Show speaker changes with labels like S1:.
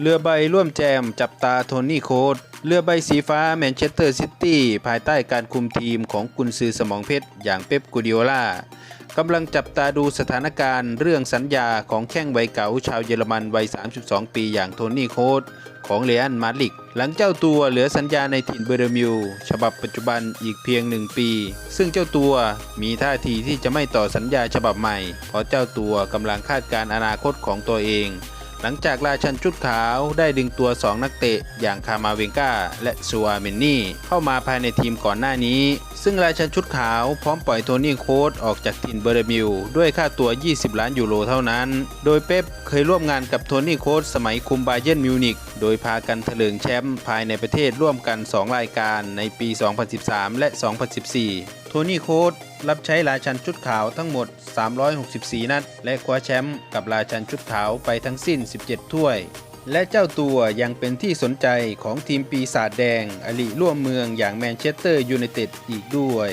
S1: เรือใบร่วมแจมจับตาโทนี่โคดเรือใบสีฟ้าแมนเชสเตอร์ซิตี้ภายใต้การคุมทีมของกุนซือสมองเพชร อย่างเป๊ปกูดิโอลากำลังจับตาดูสถานการณ์เรื่องสัญญาของแข้งวัยเก๋าชาวเยอรมันวัย 32 ปีอย่างโทนี่โคดของเรอัลมาดริก หลังเจ้าตัวเหลือสัญญาในถิ่นเบอร์มิวฉบับปัจจุบันอีกเพียงหนึ่งปี ซึ่งเจ้าตัวมีท่าทีที่จะไม่ต่อสัญญาฉบับใหม่ เพราะเจ้าตัวกำลังคาดการณ์อนาคตของตัวเอง หลังจากราชันชุดขาวได้ดึงตัว 2 นักเตะ อย่างคามาเวงกาและซัวเมนนี่ เข้ามาภายในทีมก่อนหน้านี้ ซึ่งราชันชุดขาวพร้อมปล่อยโทนี่โค้ดออกจากถิ่นเบอร์เรมิวด้วยค่าตัว 20 ล้านยูโรเท่านั้น โดยเป๊ปเคยร่วมงานกับโทนี่โค้ดสมัยคุมบาเยิร์นมิวนิกโดยพากันเถลิงแชมป์ภายในประเทศร่วมกัน 2 รายการในปี 2013 และ 2014 โทนี่โค้ด รับใช้ราชันชุดขาวทั้งหมด 364 นัด และคว้าแชมป์กับราชันชุดขาวไปทั้งสิ้น 17 ถ้วย และเจ้าตัวยังเป็นที่สนใจของทีมปีศาจแดงอลีร่วมเมืองอย่างแมนเชสเตอร์ยูไนเต็ดอีกด้วย